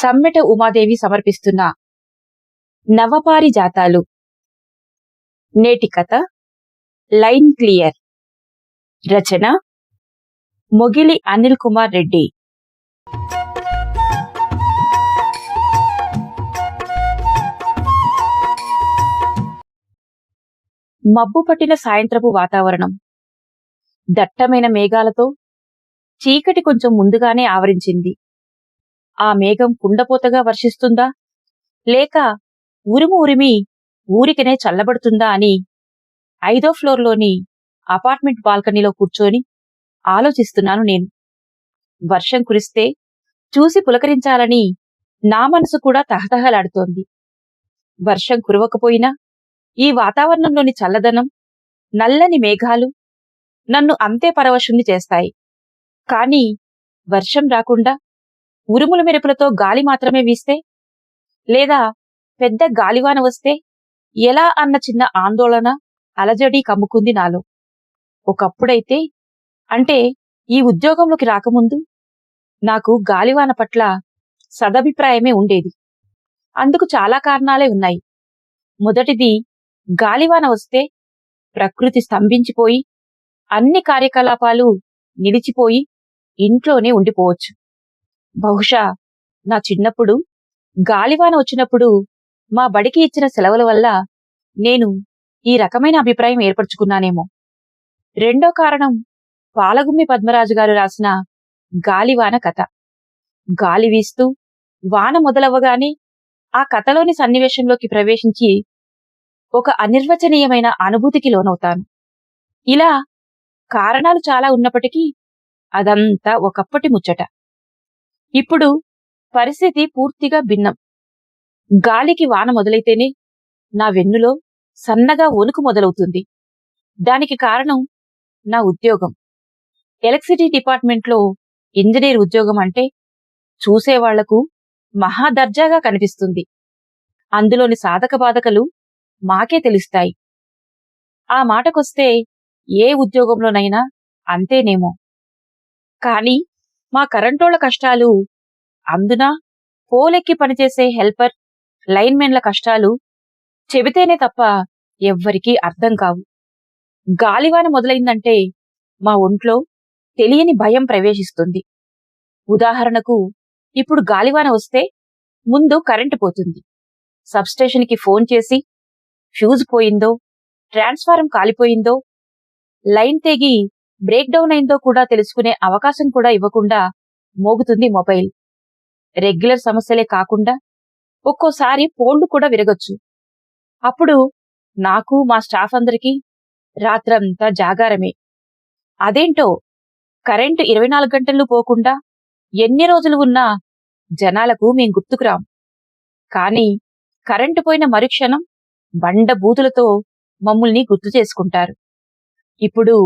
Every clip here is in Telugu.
సమ్మెట ఉమాదేవి సమర్పిస్తున్న నవపారి జాతాలు నేటి కథ లైన్ క్లియర్. రచన మొగిలి అనిల్ కుమార్ రెడ్డి. మబ్బు పట్టిన సాయంత్రపు వాతావరణం. దట్టమైన మేఘాలతో చీకటి కొంచెం ముందుగానే ఆవరించింది. ఆ మేఘం కుండపోతగా వర్షిస్తుందా? లేక ఉరుము ఉరిమి ఊరికనే చల్లబడుతుందా అని ఐదో ఫ్లోర్లోని అపార్ట్మెంట్ బాల్కనీలో కూర్చొని ఆలోచిస్తున్నాను నేను. వర్షం కురిస్తే చూసి పులకరించాలని నా మనసు కూడా తహతహలాడుతోంది. వర్షం కురవకపోయినా ఈ వాతావరణంలోని చల్లదనం నల్లని మేఘాలు నన్ను అంతే పరవశుణ్ణి చేస్తాయి. కాని వర్షం రాకుండా ఉరుముల మెరుపులతో గాలి మాత్రమే వీస్తే? లేదా పెద్ద గాలివాన వస్తే ఎలా అన్న చిన్న ఆందోళన అలజడి కమ్ముకుంది నాలో. ఒకప్పుడైతే అంటే ఈ ఉద్యోగంలోకి రాకముందు నాకు గాలివాన పట్ల సదభిప్రాయమే ఉండేది. అందుకు చాలా కారణాలే ఉన్నాయి. మొదటిది గాలివాన వస్తే ప్రకృతి స్తంభించిపోయి అన్ని కార్యకలాపాలు నిలిచిపోయి ఇంట్లోనే ఉండిపోవచ్చు. బహుశా నా చిన్నప్పుడు గాలివాన వచ్చినప్పుడు మా బడికి ఇచ్చిన సెలవుల వల్ల నేను ఈ రకమైన అభిప్రాయం ఏర్పరచుకున్నానేమో. రెండో కారణం పాలగుమ్మి పద్మరాజు గారు రాసిన గాలివాన కథ. గాలి వీస్తూ వాన మొదలవ్వగానే ఆ కథలోని సన్నివేశంలోకి ప్రవేశించి ఒక అనిర్వచనీయమైన అనుభూతికి లోనవుతాను. ఇలా కారణాలు చాలా ఉన్నప్పటికీ అదంతా ఒకప్పటి ముచ్చట. ఇప్పుడు పరిస్థితి పూర్తిగా భిన్నం. గాలికి వాన మొదలైతేనే నా వెన్నులో సన్నగా వణుకు మొదలవుతుంది. దానికి కారణం నా ఉద్యోగం. ఎలక్ట్రిసిటీ డిపార్ట్మెంట్లో ఇంజనీర్ ఉద్యోగం అంటే చూసేవాళ్ళకు మహాదర్జాగా కనిపిస్తుంది. అందులోని సాధక బాధకలు మాకే తెలుస్తాయి. ఆ మాటకొస్తే ఏ ఉద్యోగంలోనైనా అంతేనేమో. కానీ మా కరెంటోళ్ళ కష్టాలు అందున? పోలెక్కి పనిచేసే హెల్పర్ లైన్మెన్ల కష్టాలు చెబితేనే తప్ప ఎవ్వరికీ అర్థం కావు. గాలివాన మొదలైందంటే మా ఒంట్లో తెలియని భయం ప్రవేశిస్తుంది. ఉదాహరణకు ఇప్పుడు గాలివాన వస్తే ముందు కరెంటు పోతుంది. సబ్స్టేషన్కి ఫోన్ చేసి ఫ్యూజ్ పోయిందో ట్రాన్స్ఫారం కాలిపోయిందో లైన్ తెగి బ్రేక్ డౌన్ అయిందో కూడా తెలుసుకునే అవకాశం కూడా ఇవ్వకుండా మోగుతుంది మొబైల్. రెగ్యులర్ సమస్యలే కాకుండా ఒక్కోసారి ఫోన్లు కూడా విరగొచ్చు. అప్పుడు నాకు మా స్టాఫ్ అందరికీ రాత్రంతా జాగారమే. అదేంటో కరెంటు ఇరవై నాలుగు గంటలు పోకుండా ఎన్ని రోజులు ఉన్నా జనాలకు మేం గుర్తుకురాం. కాని కరెంటు పోయిన మరుక్షణం బండ బూతులతో మమ్ముల్ని గుర్తు చేసుకుంటారు. ఇప్పుడు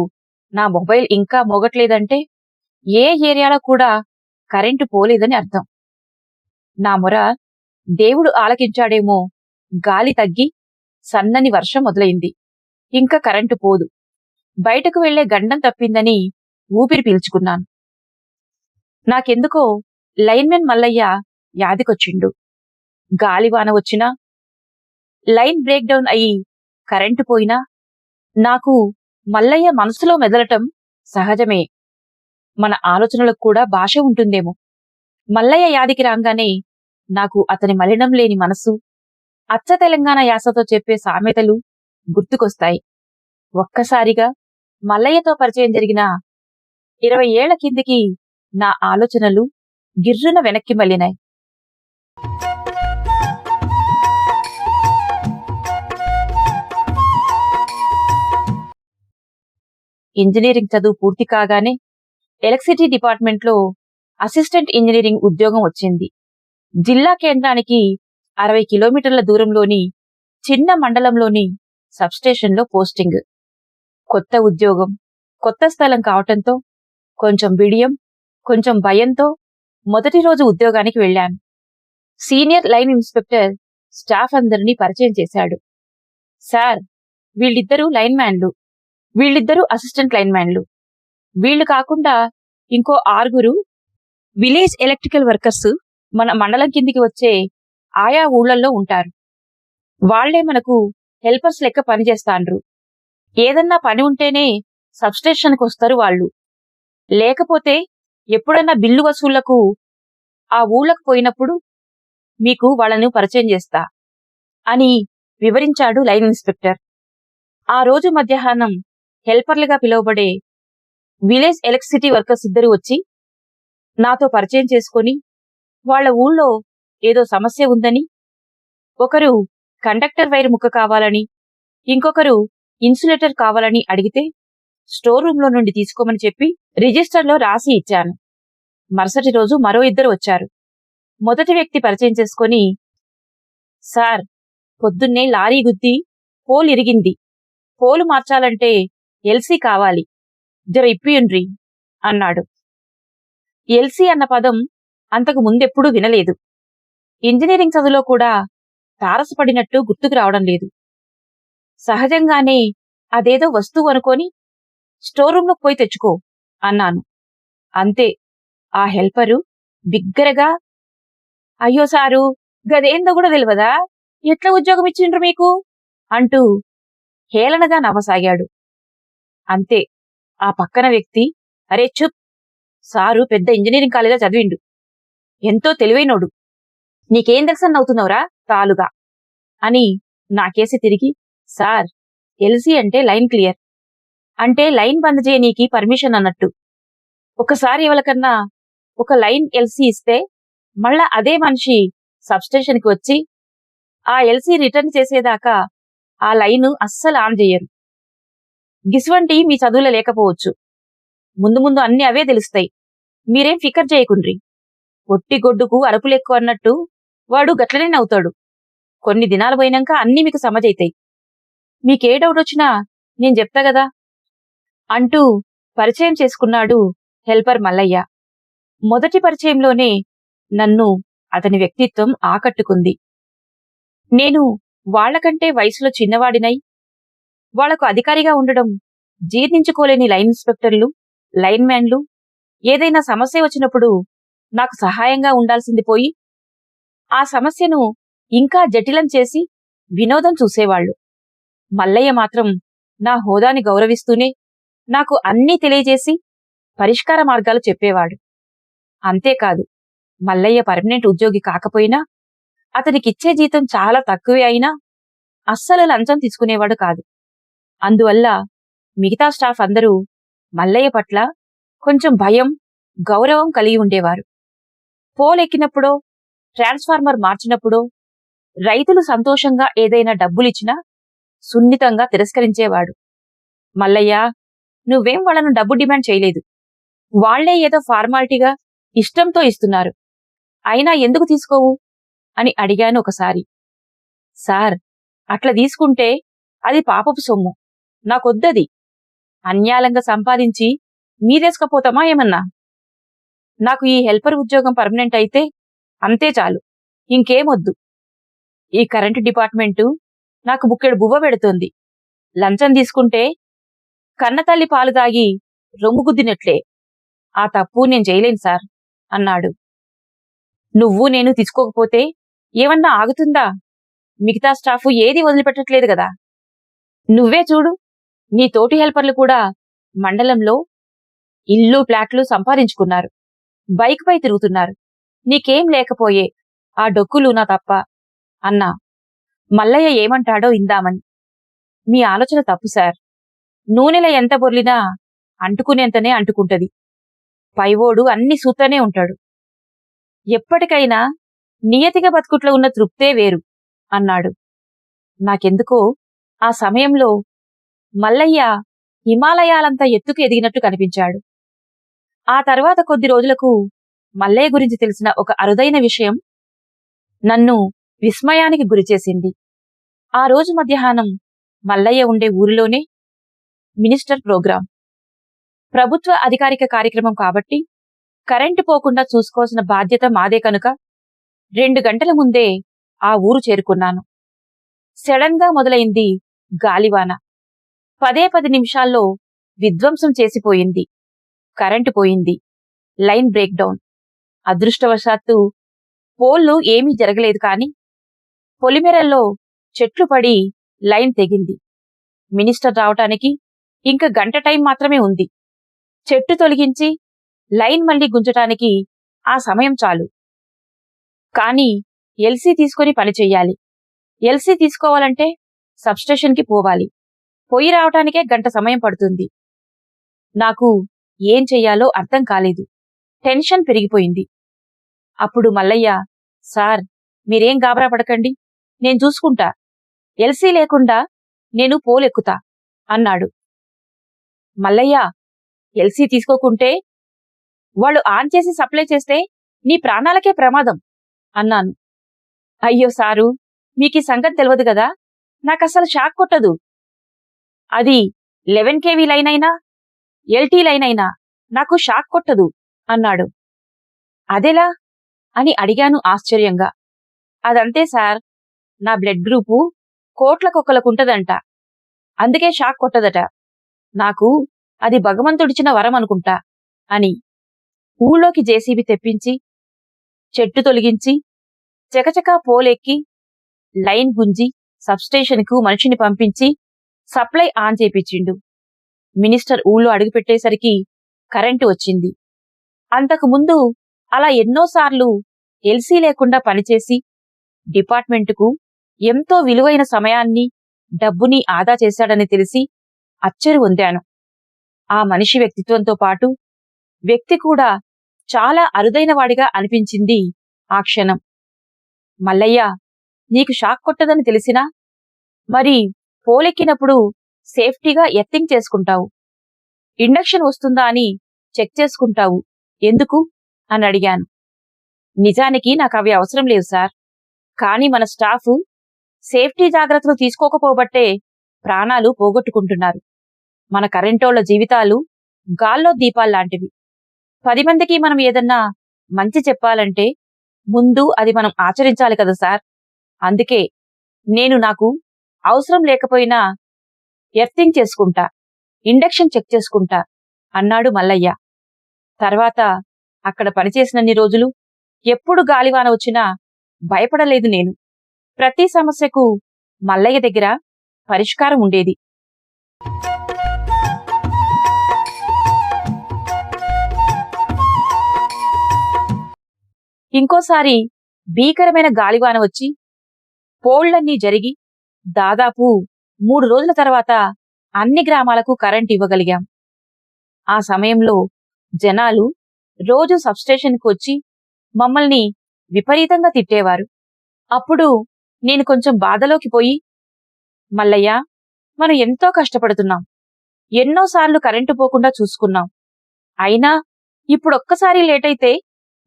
నా మొబైల్ ఇంకా మోగట్లేదంటే ఏ ఏరియాలో కూడా కరెంటు పోలేదని అర్థం. నా మొర దేవుడు ఆలకించాడేమో గాలి తగ్గి సన్నని వర్షం మొదలైంది. ఇంకా కరెంటు పోదు. బయటకు వెళ్ళే గండం తప్పిందని ఊపిరి పీల్చుకున్నాను. నాకెందుకో లైన్మెన్ మల్లయ్య యాదికొచ్చిండు. గాలివాన వచ్చినా లైన్ బ్రేక్ డౌన్ అయి కరెంటు పోయినా నాకు మల్లయ్య మనసులో మెదలటం సహజమే. మన ఆలోచనలకు కూడా భాష ఉంటుందేమో. మల్లయ్య యాదికి రాగానే నాకు అతని మలినం లేని మనసు అచ్చ తెలంగాణ యాసతో చెప్పే సామెతలు గుర్తుకొస్తాయి. ఒక్కసారిగా మల్లయ్యతో పరిచయం జరిగిన ఇరవై ఏళ్ళ కిందికి నా ఆలోచనలు గిర్రున వెనక్కి మళ్ళినాయి. ఇంజనీరింగ్ చదువు పూర్తి కాగానే ఎలక్ట్రిసిటీ డిపార్ట్మెంట్లో అసిస్టెంట్ ఇంజనీరింగ్ ఉద్యోగం వచ్చింది. జిల్లా కేంద్రానికి అరవై కిలోమీటర్ల దూరంలోని చిన్న మండలంలోని సబ్స్టేషన్లో పోస్టింగ్. కొత్త ఉద్యోగం కొత్త స్థలం కావటంతో కొంచెం బిడియం కొంచెం భయంతో మొదటి రోజు ఉద్యోగానికి వెళ్ళాను. సీనియర్ లైన్ ఇన్స్పెక్టర్ స్టాఫ్ అందరినీ పరిచయం చేశాడు. సార్ వీళ్ళిద్దరూ లైన్ మ్యాన్లు. వీళ్ళిద్దరూ అసిస్టెంట్ లైన్ మ్యాన్లు వీళ్ళు కాకుండా ఇంకో ఆరుగురు విలేజ్ ఎలక్ట్రికల్ వర్కర్స్ మన మండలం కిందికి వచ్చే ఆయా ఊళ్ళల్లో ఉంటారు. వాళ్ళే మనకు హెల్పర్స్ లెక్క పనిచేస్తాండ్రు ఏదన్నా పని ఉంటేనే సబ్స్టేషన్కి వస్తారు వాళ్ళు. లేకపోతే ఎప్పుడన్నా బిల్లు వసూళ్ళకు ఆ ఊళ్ళకు పోయినప్పుడు మీకు వాళ్ళను పరిచయం చేస్తా అని వివరించాడు లైన్ ఇన్స్పెక్టర్ ఆ రోజు మధ్యాహ్నం హెల్పర్లుగా పిలువబడే విలేజ్ ఎలక్ట్రిసిటీ వర్కర్స్ ఇద్దరు వచ్చి నాతో పరిచయం చేసుకొని వాళ్ళ ఊళ్ళో ఏదో సమస్య ఉందని ఒకరు కండక్టర్ వైర్ ముక్క కావాలని ఇంకొకరు ఇన్సులేటర్ కావాలని అడిగితే స్టోర్ రూమ్లో నుండి తీసుకోమని చెప్పి రిజిస్టర్లో రాసి ఇచ్చాను. మరుసటి రోజు మరో ఇద్దరు వచ్చారు. మొదటి వ్యక్తి పరిచయం చేసుకొని సార్ పొద్దున్నే లారీ గుద్ది పోల్ ఇరిగింది. పోలు మార్చాలంటే ఎల్సీ కావాలి. జర ఇప్పియుండ్రి అన్నాడు. ఎల్సీ అన్న పదం అంతకు ముందెప్పుడూ వినలేదు. ఇంజనీరింగ్ చదువులో కూడా తారసపడినట్టు గుర్తుకు రావడం లేదు. సహజంగానే అదేదో వస్తువు అనుకొని స్టోర్ రూమ్లోకి పోయి తెచ్చుకో అన్నాను. అంతే. ఆ హెల్పరు బిగ్గరగా అయ్యో సారు గదేందో కూడా తెలియదా ఎట్లా ఉద్యోగం ఇచ్చిండ్రు మీకు? అంటూ హేళనగా నవ్వసాగాడు. అంతే. ఆ పక్కన వ్యక్తి అరే చుప్ సారు పెద్ద ఇంజనీరింగ్ కాలేజా చదివిండు. ఎంతో తెలివైనోడు. నీకేం దర్శనం అవుతున్నావురా తాలుగా. అని నాకేసి తిరిగి సార్ ఎల్సీ అంటే లైన్ క్లియర్. అంటే లైన్ బంద్ చేయనీకి పర్మిషన్ అన్నట్టు. ఒకసారి ఎవరికన్నా ఒక లైన్ ఎల్సీ ఇస్తే మళ్ళా అదే మనిషి సబ్స్టేషన్కి వచ్చి ఆ ఎల్సీ రిటర్న్ చేసేదాకా ఆ లైను అస్సలు ఆన్ చేయరు గిసువంటి మీ చదువులో లేకపోవచ్చు. ముందు ముందు అన్ని అవే తెలుస్తాయి. మీరేం ఫికర్ చేయకుండ్రి. ఒట్టి గొడ్డుకు అరుపులెక్కువ అన్నట్టు వాడు గట్లనే నవ్వుతాడు. కొన్ని దినాలు పోయినాక అన్నీ మీకు సమజైతాయి. మీకే డౌట్ వచ్చినా నేను చెప్తా గదా అంటూ పరిచయం చేసుకున్నాడు హెల్పర్ మల్లయ్య. మొదటి పరిచయంలోనే నన్ను అతని వ్యక్తిత్వం ఆకట్టుకుంది. నేను వాళ్ళకంటే వయసులో చిన్నవాడినై వాళ్ళకు అధికారిగా ఉండడం జీర్ణించుకోలేని లైన్ ఇన్స్పెక్టర్లు లైన్ మ్యాన్లు ఏదైనా సమస్య వచ్చినప్పుడు నాకు సహాయంగా ఉండాల్సింది పోయి ఆ సమస్యను ఇంకా జటిలం చేసి వినోదం చూసేవాళ్ళు మల్లయ్య మాత్రం నా హోదాని గౌరవిస్తూనే నాకు అన్నీ తెలియజేసి పరిష్కార మార్గాలు చెప్పేవాడు. అంతేకాదు మల్లయ్య పర్మనెంట్ ఉద్యోగి కాకపోయినా అతనికిచ్చే జీతం చాలా తక్కువే అయినా అస్సలు లంచం తీసుకునేవాడు కాదు. అందువల్ల మిగతా స్టాఫ్ అందరూ మల్లయ్య పట్ల కొంచెం భయం గౌరవం కలిగి ఉండేవారు. పోలెక్కినప్పుడో ట్రాన్స్ఫార్మర్ మార్చినప్పుడో రైతులు సంతోషంగా ఏదైనా డబ్బులిచ్చినా సున్నితంగా తిరస్కరించేవాడు. మల్లయ్య నువ్వేం వాళ్ళను డబ్బు డిమాండ్ చేయలేదు. వాళ్ళే ఏదో ఫార్మాలిటీగా ఇష్టంతో ఇస్తున్నారు. అయినా ఎందుకు తీసుకోవు? అని అడిగాను ఒకసారి. సార్ అట్లా తీసుకుంటే అది పాపపు సొమ్ము. నాకొద్దది. అన్యాలంగా సంపాదించి మీదేసుకపోతామా ఏమన్నా? నాకు ఈ హెల్పర్ ఉద్యోగం పర్మనెంట్ అయితే అంతే చాలు. ఇంకేమొద్దు. ఈ కరెంటు డిపార్ట్మెంటు నాకు బుక్కెడు బువ్వ పెడుతోంది. లంచం తీసుకుంటే కన్నతల్లి పాలు తాగి రొమ్ము గుద్దినట్లే. ఆ తప్పు నేను చేయలేను సార్ అన్నాడు. నువ్వు నేను తీసుకోకపోతే ఏమన్నా ఆగుతుందా? మిగతా స్టాఫ్ ఏది వదిలిపెట్టట్లేదు కదా. నువ్వే చూడు. నీ తోటి హెల్పర్లు కూడా మండలంలో ఇల్లు ప్లాట్లు సంపాదించుకున్నారు. బైక్ పై తిరుగుతున్నారు. నీకేం లేకపోయే ఆ డొక్కులు నా తప్ప. అన్నా మల్లయ్య ఏమంటాడో ఇందామని మీ ఆలోచన తప్పు సార్. నూనెల ఎంత బొర్లినా అంటుకునేంతనే అంటుకుంటది. పైవోడు అన్ని సూతనే ఉంటాడు. ఎప్పటికైనా నియతిగా బతుకుట్లో ఉన్న తృప్తే వేరు అన్నాడు. నాకెందుకో ఆ సమయంలో మల్లయ్య హిమాలయాలంత ఎత్తుకు ఎదిగినట్టు కనిపించాడు. ఆ తర్వాత కొద్ది రోజులకు మల్లయ్య గురించి తెలిసిన ఒక అరుదైన విషయం నన్ను విస్మయానికి గురిచేసింది ఆ రోజు మధ్యాహ్నం మల్లయ్య ఉండే ఊరిలోనే మినిస్టర్ ప్రోగ్రాం. ప్రభుత్వ అధికారిక కార్యక్రమం కాబట్టి కరెంటు పోకుండా చూసుకోవాల్సిన బాధ్యత మాదే కనుక రెండు గంటల ముందే ఆ ఊరు చేరుకున్నాను. సడన్గా మొదలైంది గాలివాన. పదే పది నిమిషాల్లో విధ్వంసం చేసిపోయింది. కరెంటు పోయింది. Line break down. అదృష్టవశాత్తు పోల్లు ఏమీ జరగలేదు కాని పొలిమేరల్లో చెట్లు పడి లైన్ తెగింది. మినిస్టర్ రావటానికి ఇంక గంట టైం మాత్రమే ఉంది. చెట్టు తొలగించి లైన్ మళ్ళీ గుంజటానికి ఆ సమయం చాలు. కానీ ఎల్సీ తీసుకొని పనిచెయ్యాలి ఎల్సీ తీసుకోవాలంటే సబ్స్టేషన్కి పోవాలి. పొయ్యి రావటానికే గంట సమయం పడుతుంది. నాకు ఏం చెయ్యాలో అర్థం కాలేదు. టెన్షన్ పెరిగిపోయింది. అప్పుడు మల్లయ్య సార్ మీరేం గాబరా పడకండి. నేను చూసుకుంటా. ఎల్సీ లేకుండా నేను పోలెక్కుతా అన్నాడు. మల్లయ్య ఎల్సీ తీసుకోకుంటే వాళ్ళు ఆన్ చేసి సప్లై చేస్తే నీ ప్రాణాలకే ప్రమాదం అన్నాను. అయ్యో సారు మీకీ సంగతి తెలియదు కదా నాకసలు షాక్ కొట్టదు. అది లెవెన్ కేవీ లైన్ అయినా ఎల్టీ లైన్ అయినా నాకు షాక్ కొట్టదు అన్నాడు. అదెలా? అని అడిగాను ఆశ్చర్యంగా. అదంతే సార్ నా బ్లడ్ గ్రూపు కోట్లకొక్కలకుంటదంట. అందుకే షాక్ కొట్టదట. నాకు అది భగవంతుడిచిన వరం అనుకుంటా అని ఊళ్ళోకి జేసీబీ తెప్పించి చెట్టు తొలగించి చకచకా పోలెక్కి లైన్ గుంజి సబ్స్టేషన్కు మనిషిని పంపించి సప్లై ఆన్ చేపించిండు. మినిస్టర్ ఊళ్ళో అడుగుపెట్టేసరికి కరెంటు వచ్చింది. అంతకు ముందు అలా ఎన్నోసార్లు ఎల్సీ లేకుండా పనిచేసి డిపార్ట్మెంటుకు ఎంతో విలువైన సమయాన్ని డబ్బుని ఆదా చేశాడని తెలిసి అచ్చరు పొందాను. ఆ మనిషి వ్యక్తిత్వంతో పాటు వ్యక్తి కూడా చాలా అరుదైనవాడిగా అనిపించింది ఆ క్షణం. మల్లయ్య నీకు షాక్ కొట్టదని తెలిసినా మరి పోలెక్కినప్పుడు సేఫ్టీగా ఎత్తింగ్ చేసుకుంటావు. ఇండక్షన్ వస్తుందా అని చెక్ చేసుకుంటావు. ఎందుకు? అని అడిగాను. నిజానికి నాకు అవి అవసరం లేదు సార్. కానీ మన స్టాఫ్ సేఫ్టీ జాగ్రత్తలు తీసుకోకపోబట్టే ప్రాణాలు పోగొట్టుకుంటున్నారు. మన కరెంటోళ్ళ జీవితాలు గాల్లో దీపాల్లాంటివి పది మందికి మనం ఏదన్నా మంచి చెప్పాలంటే ముందు అది మనం ఆచరించాలి కదా సార్. అందుకే నేను నాకు అవసరం లేకపోయినా ఎర్తింగ్ చేసుకుంటా ఇండక్షన్ చెక్ చేసుకుంటా అన్నాడు మల్లయ్య. తర్వాత అక్కడ పనిచేసినన్ని రోజులు ఎప్పుడు గాలివాన వచ్చినా భయపడలేదు నేను. ప్రతి సమస్యకు మల్లయ్య దగ్గర పరిష్కారం ఉండేది. ఇంకోసారి భీకరమైన గాలివాన వచ్చి పోళ్ళన్నీ జరిగి దాదాపు మూడు రోజుల తర్వాత అన్ని గ్రామాలకు కరెంట్ ఇవ్వగలిగాం. ఆ సమయంలో జనాలు రోజు సబ్స్టేషన్కి వచ్చి మమ్మల్ని విపరీతంగా తిట్టేవారు. అప్పుడు నేను కొంచెం బాధలోకి పోయి మల్లయ్య మనం ఎంతో కష్టపడుతున్నాం. ఎన్నోసార్లు కరెంటు పోకుండా చూసుకున్నాం. అయినా ఇప్పుడొక్కసారి లేట్ అయితే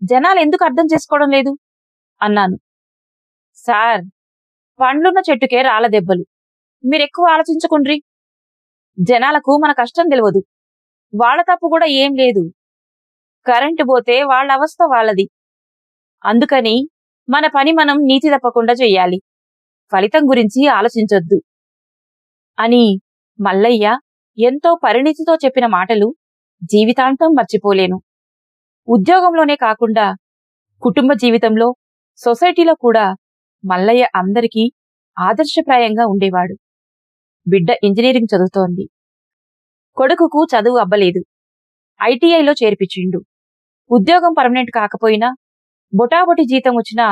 జనాలు ఎందుకు అర్థం చేసుకోవడం లేదు? అన్నాను. సార్ పండ్లున్న చెట్టుకే రాళ్ళ దెబ్బలు. మీరెక్కువ ఆలోచించుకుండ్రి. జనాలకు మన కష్టం తెలియదు వాళ్ళ తప్పు కూడా ఏం లేదు. కరెంటు పోతే వాళ్ళ అవస్థ వాళ్ళది. అందుకని మన పని మనం నీతి తప్పకుండా చెయ్యాలి ఫలితం గురించి ఆలోచించొద్దు. అని మల్లయ్య ఎంతో పరిణితితో చెప్పిన మాటలు జీవితాంతం మర్చిపోలేను. ఉద్యోగంలోనే కాకుండా కుటుంబ జీవితంలో సొసైటీలో కూడా మల్లయ్య అందరికీ ఆదర్శప్రాయంగా ఉండేవాడు. బిడ్డ ఇంజనీరింగ్ చదువుతోంది. కొడుకుకు చదువు అబ్బలేదు. ఐటీఐలో చేర్పించిండు. ఉద్యోగం పర్మనెంట్ కాకపోయినా బొటాబొటి జీతం వచ్చినా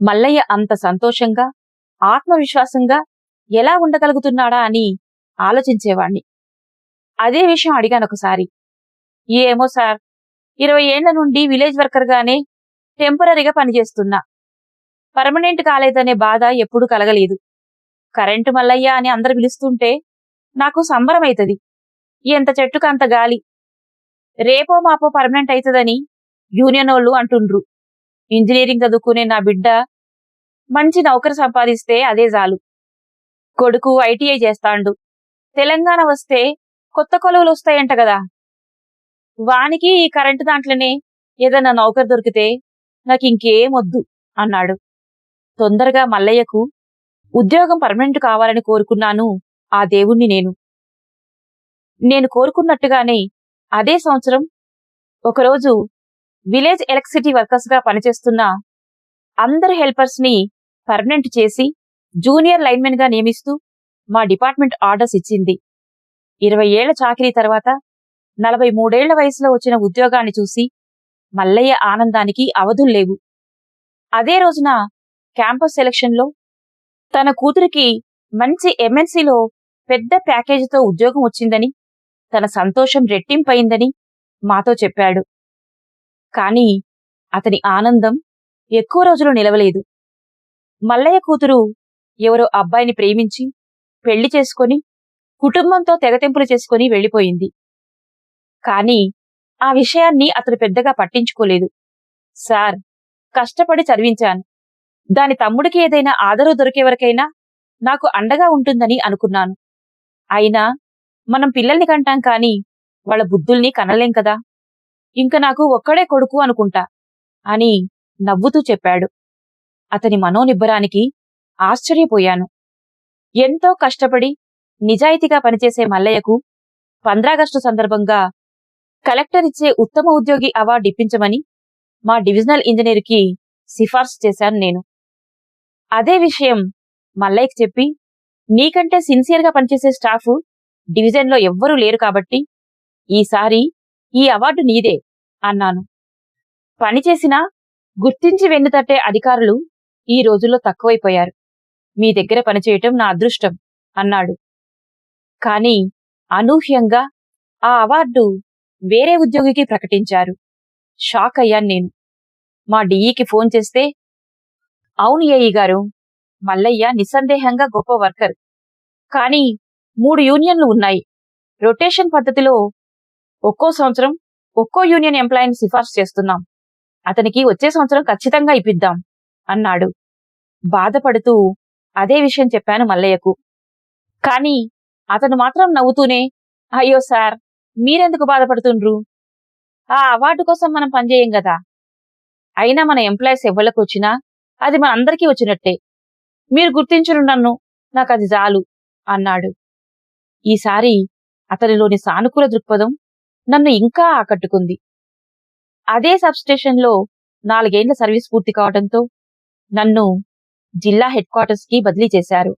మల్లయ్య అంత సంతోషంగా ఆత్మవిశ్వాసంగా ఎలా ఉండగలుగుతున్నాడా అని ఆలోచించేవాణ్ణి. అదే విషయం అడిగాను ఒకసారి. ఏమో సార్ ఇరవై ఏళ్ళ నుండి విలేజ్ వర్కర్గానే టెంపరీగా పనిచేస్తున్నా. పర్మనెంట్ కాలేదనే బాధ ఎప్పుడూ కలగలేదు. కరెంటు మల్లయ్య అని అందరు పిలుస్తుంటే నాకు సంబరమైతది. ఎంత చెట్టుకు అంత గాలి. రేపో మాపో పర్మనెంట్ అవుతుందని యూనియన్ వాళ్ళు అంటుండ్రు. ఇంజనీరింగ్ చదువుకునే నా బిడ్డ మంచి నౌకరు సంపాదిస్తే అదే చాలు. కొడుకు ఐటీఐ చేస్తాండు. తెలంగాణ వస్తే కొత్త కొలువులు వస్తాయంట కదా. వానికి ఈ కరెంటు దాంట్లోనే ఏదన్నా నౌకరు దొరికితే నాకు ఇంకేం వద్దు అన్నాడు. తొందరగా మల్లయ్యకు ఉద్యోగం పర్మనెంట్ కావాలని కోరుకున్నాను ఆ దేవుణ్ణి నేను. నేను కోరుకున్నట్టుగానే అదే సంవత్సరం ఒకరోజు విలేజ్ ఎలక్ట్రిసిటీ వర్కర్స్గా పనిచేస్తున్న అందరు హెల్పర్స్ని పర్మనెంట్ చేసి జూనియర్ లైన్మెన్గా నియమిస్తూ మా డిపార్ట్మెంట్ ఆర్డర్స్ ఇచ్చింది. ఇరవై ఏళ్ళ చాకరీ తర్వాత నలభై మూడేళ్ళ వయసులో వచ్చిన ఉద్యోగాన్ని చూసి మల్లయ్య ఆనందానికి అవధుల్లేవు అదే రోజున క్యాంపస్ సెలక్షన్లో తన కూతురికి మంచి ఎంఎన్సీలో పెద్ద ప్యాకేజీతో ఉద్యోగం వచ్చిందని తన సంతోషం రెట్టింపయిందని మాతో చెప్పాడు. కాని అతని ఆనందం ఎక్కువ రోజులు నిలవలేదు. మల్లయ్య కూతురు ఎవరో అబ్బాయిని ప్రేమించి పెళ్ళి చేసుకొని కుటుంబంతో తెగతెంపులు చేసుకొని వెళ్ళిపోయింది. కాని ఆ విషయాన్ని అతడు పెద్దగా పట్టించుకోలేదు. సార్ కష్టపడి చదివించాను. దాని తమ్ముడికి ఏదైనా ఆదరవు దొరికే వరకైనా నాకు అండగా ఉంటుందని అనుకున్నాను. అయినా మనం పిల్లల్ని కంటాం కాని వాళ్ళ బుద్ధుల్ని కనలేం కదా. ఇంక నాకు ఒక్కడే కొడుకు అనుకుంటా అని నవ్వుతూ చెప్పాడు. అతని మనోనిబ్బరానికి ఆశ్చర్యపోయాను. ఎంతో కష్టపడి నిజాయితీగా పనిచేసే మల్లయ్యకు పంద్రాగస్టు సందర్భంగా కలెక్టర్ ఇచ్చే ఉత్తమ ఉద్యోగి అవార్డు ఇప్పించమని మా డివిజనల్ ఇంజనీర్కి సిఫార్సు చేశాను నేను. అదే విషయం మల్లయ్యకి చెప్పి నీకంటే సిన్సియర్గా పనిచేసే స్టాఫ్ డివిజన్లో ఎవ్వరూ లేరు కాబట్టి ఈసారి ఈ అవార్డు నీదే అన్నాను. పనిచేసినా గుర్తించి వెన్నుతట్టే అధికారులు ఈ రోజుల్లో తక్కువైపోయారు. మీ దగ్గర పనిచేయటం నా అదృష్టం అన్నాడు. కాని అనూహ్యంగా ఆ అవార్డు వేరే ఉద్యోగికి ప్రకటించారు. షాక్ అయ్యాను నేను. మా డిఈకి ఫోన్ చేస్తే అవును ఏఈ గారు. మల్లయ్య నిస్సందేహంగా గొప్ప వర్కర్. కానీ మూడు యూనియన్లు ఉన్నాయి. రొటేషన్ పద్ధతిలో ఒక్కో సంవత్సరం ఒక్కో యూనియన్ ఎంప్లాయీని సిఫార్సు చేస్తున్నాం. అతనికి వచ్చే సంవత్సరం ఖచ్చితంగా ఇప్పిద్దాం అన్నాడు. బాధపడుతూ అదే విషయం చెప్పాను మల్లయ్యకు. కాని అతను మాత్రం నవ్వుతూనే అయ్యో సార్ మీరెందుకు బాధపడుతుండ్రు? ఆ అవార్డు కోసం మనం పనిచేయం కదా అయినా మన ఎంప్లాయీస్ ఎవరికి వచ్చినా అది మన అందరికీ వచ్చినట్టే. మీరు గుర్తించను నన్ను నాకు అది చాలు అన్నాడు. ఈసారి అతనిలోని సానుకూల దృక్పథం నన్ను ఇంకా ఆకట్టుకుంది. అదే సబ్స్టేషన్లో నాలుగేండ్ల సర్వీస్ పూర్తి కావడంతో నన్ను జిల్లా హెడ్ క్వార్టర్స్కి బదిలీ చేశారు.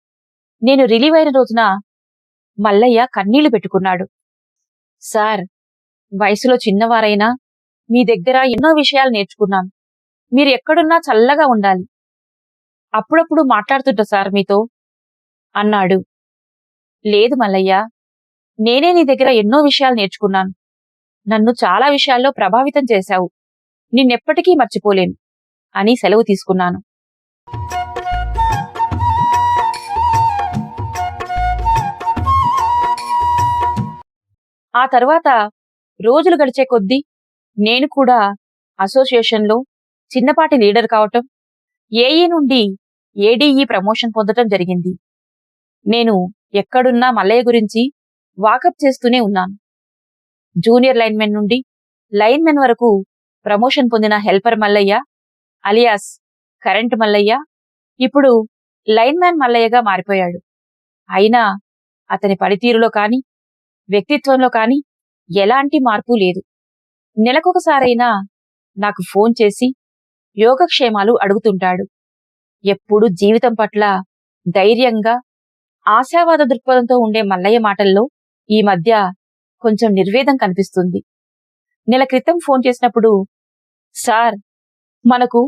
నేను రిలీవ్ అయిన రోజున మల్లయ్య కన్నీళ్ళు పెట్టుకున్నాడు. సార్ వయసులో చిన్నవారైనా మీ దగ్గర ఎన్నో విషయాలు నేర్చుకున్నాను మీరు ఎక్కడున్నా చల్లగా ఉండాలి. అప్పుడప్పుడు మాట్లాడుతుంటా సార్ మీతో. అన్నాడు. లేదు మల్లయ్య నేనే నీ దగ్గర ఎన్నో విషయాలు నేర్చుకున్నాను. నన్ను చాలా విషయాల్లో ప్రభావితం చేశావు. నిన్నెప్పటికీ మర్చిపోలేను అని సెలవు తీసుకున్నాను. ఆ తర్వాత రోజులు గడిచే కొద్దీ నేను కూడా అసోసియేషన్లో చిన్నపాటి లీడర్ కావటం ఏఈ నుండి ఏడీఈ ప్రమోషన్ పొందటం జరిగింది. నేను ఎక్కడున్నా మల్లయ్య గురించి వాకప్ చేస్తూనే ఉన్నాను. జూనియర్ లైన్మెన్ నుండి లైన్మెన్ వరకు ప్రమోషన్ పొందిన helper Mallayya alias current Mallayya ఇప్పుడు లైన్మ్యాన్ మల్లయ్యగా మారిపోయాడు. అయినా అతని పనితీరులో కాని వ్యక్తిత్వంలో కాని ఎలాంటి మార్పు లేదు. నెలకొకసారైనా నాకు ఫోన్ చేసి యోగక్షేమాలు అడుగుతుంటాడు. ఎప్పుడు జీవితం పట్ల ధైర్యంగా ఆశావాద దృక్పథంతో ఉండే మల్లయ్య మాటల్లో ఈ మధ్య కొంచెం నిర్వేదం కనిపిస్తుంది. నెల క్రితం ఫోన్ చేసినప్పుడు సార్ మనకు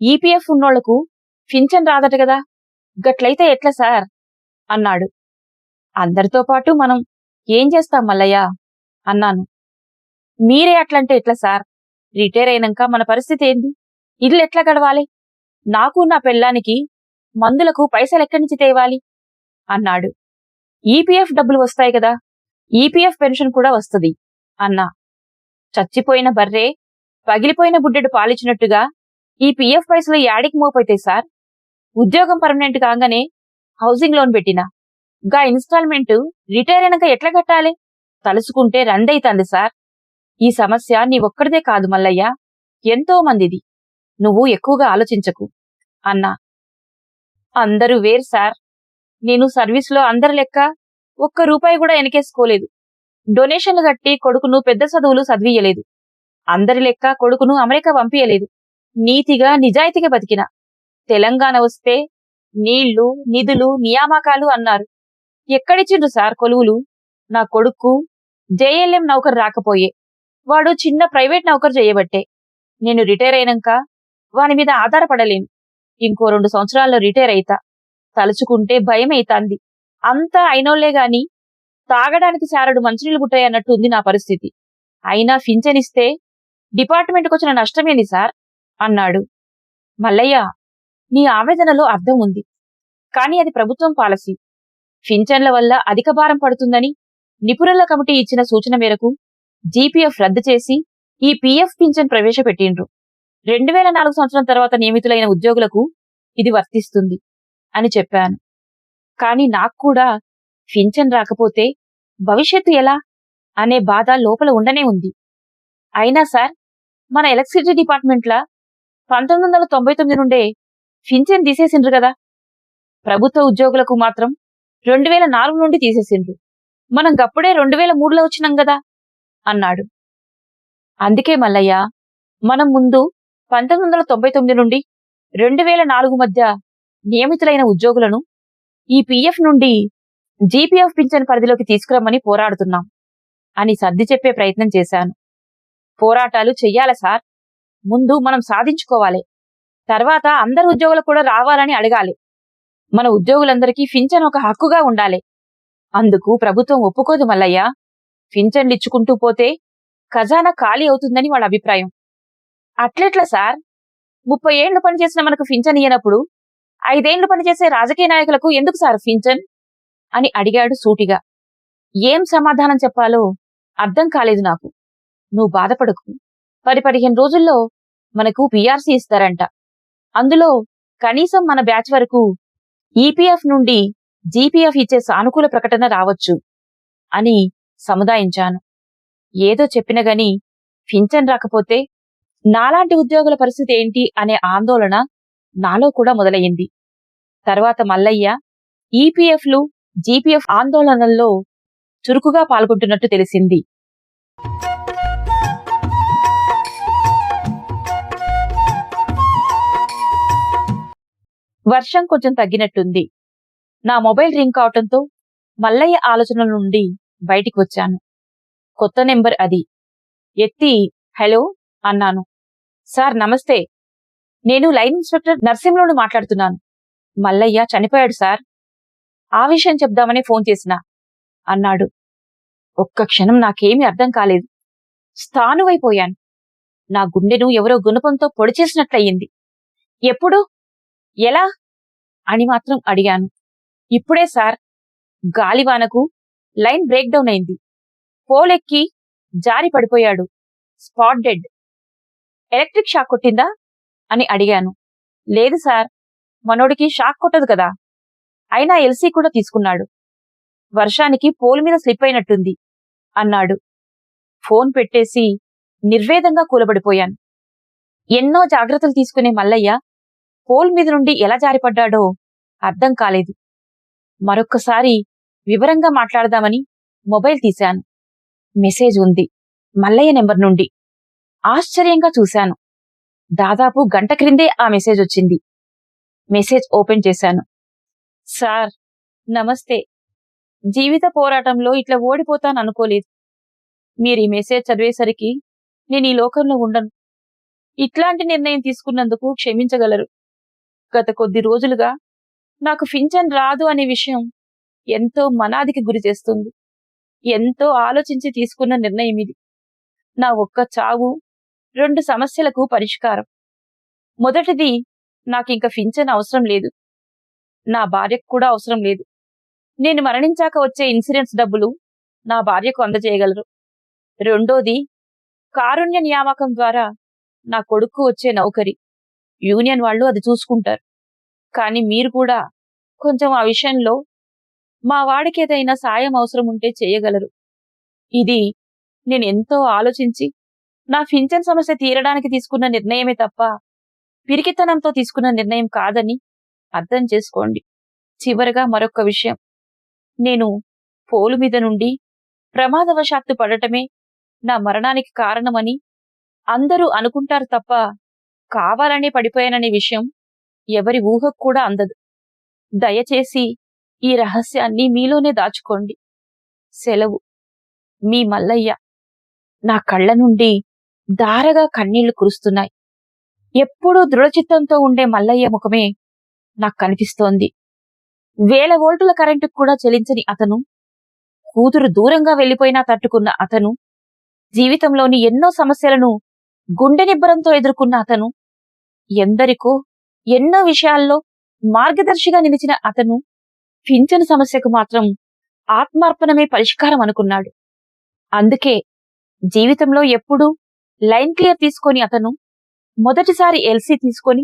ఈపీఎఫ్ ఉన్నోళ్ళకు పింఛన్ రాదట కదా గట్లయితే ఎట్లా సార్? అన్నాడు. అందరితో పాటు మనం ఏం చేస్తాం మల్లయ్య? అన్నాను. మీరే అట్లంటే ఎట్లా సార్? రిటైర్ అయినాక మన పరిస్థితి ఏంది? ఇల్లు ఎట్లా గడవాలి? నాకు నా పెళ్ళానికి మందులకు పైసలు ఎక్కడి నుంచి తేవాలి? అన్నాడు. ఈపీఎఫ్ డబ్బులు వస్తాయి కదా ఈపీఎఫ్ పెన్షన్ కూడా వస్తుంది అన్నా. చచ్చిపోయిన బర్రే పగిలిపోయిన బుడ్డెడు పాలిచ్చినట్టుగా ఈ పిఎఫ్ పైసలు యాడికి మోపైతే సార్? ఉద్యోగం పర్మనెంట్ కాగానే హౌసింగ్ లోన్ పెట్టినా. గా ఇన్స్టాల్మెంట్ రిటైర్ అయినాక ఎట్లా కట్టాలి? తలుసుకుంటే రందైతాంది సార్. ఈ సమస్య నీ ఒక్కడిదే కాదు మల్లయ్య ఎంతో మందిది నువ్వు ఎక్కువగా ఆలోచించకు అన్నా. అందరూ వేరు సార్. నేను సర్వీస్లో అందరి లెక్క ఒక్క రూపాయి కూడా వెనకేసుకోలేదు. డొనేషన్లు కట్టి కొడుకును పెద్ద చదువులు చదివియలేదు అందరి లెక్క కొడుకును అమెరికా పంపియలేదు నీతిగా నిజాయితీగా బతికిన. తెలంగాణ వస్తే నీళ్ళు నిధులు నియామకాలు అన్నారు. ఎక్కడిచ్చిండ్రు సార్ కొలువులు? నా కొడుకు జేఎల్ఎం నౌకరు రాకపోయే. వాడు చిన్న ప్రైవేట్ నౌకరు చేయబట్టే నేను రిటైర్ అయినాక వాని మీద ఆధారపడలేను. ఇంకో రెండు సంవత్సరాల్లో రిటైర్ అయితా. తలుచుకుంటే భయం అంతా అయినోళ్ళే గాని తాగడానికి చారడు మంచినీళ్ళు గుట్టాయన్నట్టు ఉంది నా పరిస్థితి. అయినా ఫించనిస్తే డిపార్ట్మెంట్కి వచ్చిన నష్టమేంది సార్? అన్నాడు. మల్లయ్య నీ ఆవేదనలో అర్థం ఉంది. కానీ అది ప్రభుత్వం పాలసీ. ఫించన్ల వల్ల అధిక భారం పడుతుందని నిపుణుల కమిటీ ఇచ్చిన సూచన మేరకు జీపీఎఫ్ రద్దు చేసి ఈ పీఎఫ్ పింఛన్ ప్రవేశపెట్టిండ్రు. రెండు వేల నాలుగు సంవత్సరం తర్వాత నియమితులైన ఉద్యోగులకు ఇది వర్తిస్తుంది అని చెప్పాను. కానీ నాకు కూడా పింఛన్ రాకపోతే భవిష్యత్తు ఎలా అనే బాధ లోపల ఉండనే ఉంది. అయినా సార్ మన ఎలక్ట్రిసిటీ డిపార్ట్మెంట్ల పంతొమ్మిది వందల తొంభై తొమ్మిది నుండే పింఛన్ తీసేసిండ్రు కదా. ప్రభుత్వ ఉద్యోగులకు మాత్రం రెండు వేల నాలుగు నుండి తీసేసిండ్రు. మనం గప్పుడే రెండు వేల మూడులో వచ్చినాం కదా అన్నాడు. అందుకే మల్లయ్య మనం ముందు పంతొమ్మిది వందల తొంభై తొమ్మిది నుండి రెండు వేల నాలుగు మధ్య నియమితులైన ఉద్యోగులను ఈ పీఎఫ్ నుండి జీపీఎఫ్ పింఛన్ పరిధిలోకి తీసుకురమ్మని పోరాడుతున్నాం అని సర్ది చెప్పే ప్రయత్నం చేశాను. పోరాటాలు చెయ్యాల సార్? ముందు మనం సాధించుకోవాలి. తర్వాత అందరు ఉద్యోగులు కూడా రావాలని అడగాలి. మన ఉద్యోగులందరికీ ఫించన్ ఒక హక్కుగా ఉండాలి. అందుకు ప్రభుత్వం ఒప్పుకోదు మల్లయ్య. పింఛన్లు ఇచ్చుకుంటూ పోతే ఖజానా ఖాళీ అవుతుందని వాళ్ళ అభిప్రాయం. అట్లెట్లా సార్? ముప్పై ఏళ్ళు పనిచేసిన మనకు ఫించన్ ఇయ్యనప్పుడు ఐదేళ్ళు పనిచేసే రాజకీయ నాయకులకు ఎందుకు సార్ ఫించన్? అని అడిగాడు సూటిగా. ఏం సమాధానం చెప్పాలో అర్థం కాలేదు నాకు. నువ్వు బాధపడకు. పది పదిహేను రోజుల్లో మనకు పిఆర్సీ ఇస్తారంట. అందులో కనీసం మన బ్యాచ్ వరకు ఈపీఎఫ్ నుండి జీపీఎఫ్ ఇచ్చే సానుకూల ప్రకటన రావచ్చు అని సముదాయించాను. ఏదో చెప్పిన గని పింఛన్ రాకపోతే నాలాంటి ఉద్యోగుల పరిస్థితి ఏంటి అనే ఆందోళన నాలో కూడా మొదలయ్యింది. తర్వాత మల్లయ్య ఈపీఎఫ్లు జీపీఎఫ్ ఆందోళనల్లో చురుకుగా పాల్గొంటున్నట్టు తెలిసింది. వర్షం కొంచెం తగ్గినట్టుంది. నా మొబైల్ రింగ్ కావటంతో మల్లయ్య ఆలోచనల నుండి బయటికి వచ్చాను. కొత్త నెంబర్ అది. ఎత్తి హలో అన్నాను. సార్ నమస్తే. నేను లైన్ ఇన్స్పెక్టర్ నర్సింహులను మాట్లాడుతున్నాను. మల్లయ్య చనిపోయాడు సార్. ఆ విషయం చెప్దామని ఫోన్ చేసిన. అన్నాడు. ఒక్క క్షణం నాకేమీ అర్థం కాలేదు. స్థానువైపోయాను నా గుండెను ఎవరో గుణపంతో పొడి చేసినట్లయింది ఎప్పుడు? ఎలా? అని మాత్రం అడిగాను. ఇప్పుడే సార్. గాలివానకు లైన్ బ్రేక్ డౌన్ అయింది. పోలెక్కి జారి పడిపోయాడు. స్పాట్ డెడ్ ఎలక్ట్రిక్ షాక్ కొట్టిందా? అని అడిగాను. లేదు సార్ మనోడికి షాక్ కొట్టదు కదా. అయినా ఎల్సీ కూడా తీసుకున్నాడు. వర్షానికి పోల్ మీద స్లిప్ అయినట్టుంది అన్నాడు. ఫోన్ పెట్టేసి నిర్వేదంగా కూలబడిపోయాను. ఎన్నో జాగ్రత్తలు తీసుకునే మల్లయ్య పోల్ మీద నుండి ఎలా జారిపడ్డాడో అర్థం కాలేదు. మరొక్కసారి వివరంగా మాట్లాడదామని మొబైల్ తీశాను. మెసేజ్ ఉంది. మల్లయ్య నెంబర్ నుండి. ఆశ్చర్యంగా చూశాను. దాదాపు గంట క్రిందే ఆ మెసేజ్ వచ్చింది. మెసేజ్ ఓపెన్ చేశాను. సార్ నమస్తే. జీవిత పోరాటంలో ఇట్లా ఓడిపోతాను అనుకోలేదు మీరు ఈ మెసేజ్ చదివేసరికి నేను ఈ లోకంలో ఉండను. ఇట్లాంటి నిర్ణయం తీసుకున్నందుకు క్షమించగలరు. గత కొద్ది రోజులుగా నాకు ఫించన్ రాదు అనే విషయం ఎంతో మనాదికి గురి చేస్తుంది. ఎంతో ఆలోచించి తీసుకున్న నిర్ణయం ఇది. నా ఒక్క చావు రెండు సమస్యలకు పరిష్కారం. మొదటిది నాకింక పింఛన్ అవసరం లేదు. నా భార్యకు కూడా అవసరం లేదు. నేను మరణించాక వచ్చే ఇన్సూరెన్స్ డబ్బులు నా భార్యకు అందజేయగలరు. రెండోది కారుణ్య నియామకం ద్వారా నా కొడుకు వచ్చే నౌకరి. యూనియన్ వాళ్ళు అది చూసుకుంటారు. కానీ మీరు కూడా కొంచెం ఆ విషయంలో మా వాడికి ఏదైనా సాయం అవసరం ఉంటే చేయగలరు. ఇది నేను ఎంతో ఆలోచించి నా పింఛన్ సమస్య తీరడానికి తీసుకున్న నిర్ణయమే తప్ప పిరికితనంతో తీసుకున్న నిర్ణయం కాదని అర్థం చేసుకోండి. చివరగా మరొక విషయం. నేను పోలు మీద నుండి ప్రమాదవశాత్తు పడటమే నా మరణానికి కారణమని అందరూ అనుకుంటారు తప్ప కావాలనే పడిపోయాననే విషయం ఎవరి ఊహకు కూడా అందదు. దయచేసి ఈ రహస్యాన్ని మీలోనే దాచుకోండి. సెలవు. మీ మల్లయ్య నా కళ్ళ నుండి దారగా కన్నీళ్ళు కురుస్తున్నాయి. ఎప్పుడూ దృఢచిత్తంతో ఉండే మల్లయ్య ముఖమే నాకు కనిపిస్తోంది. వేల వోల్టుల కరెంటుకు కూడా చెలించని అతను కూతురు దూరంగా వెళ్ళిపోయినా తట్టుకున్న అతను జీవితంలోని ఎన్నో సమస్యలను గుండె నిబ్బరంతో ఎదుర్కొన్న అతను ఎందరికో ఎన్నో విషయాల్లో మార్గదర్శిగా నిలిచిన అతను పింఛను సమస్యకు మాత్రం ఆత్మార్పణమే పరిష్కారం అనుకున్నాడు. అందుకే జీవితంలో ఎప్పుడూ లైన్ క్లియర్ తీసుకొని అతను మొదటిసారి ఎల్సీ తీసుకొని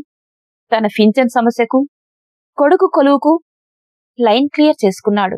తన ఫించన్ సమస్యకు కొడుకు కొలువుకు లైన్ క్లియర్ చేసుకున్నాడు.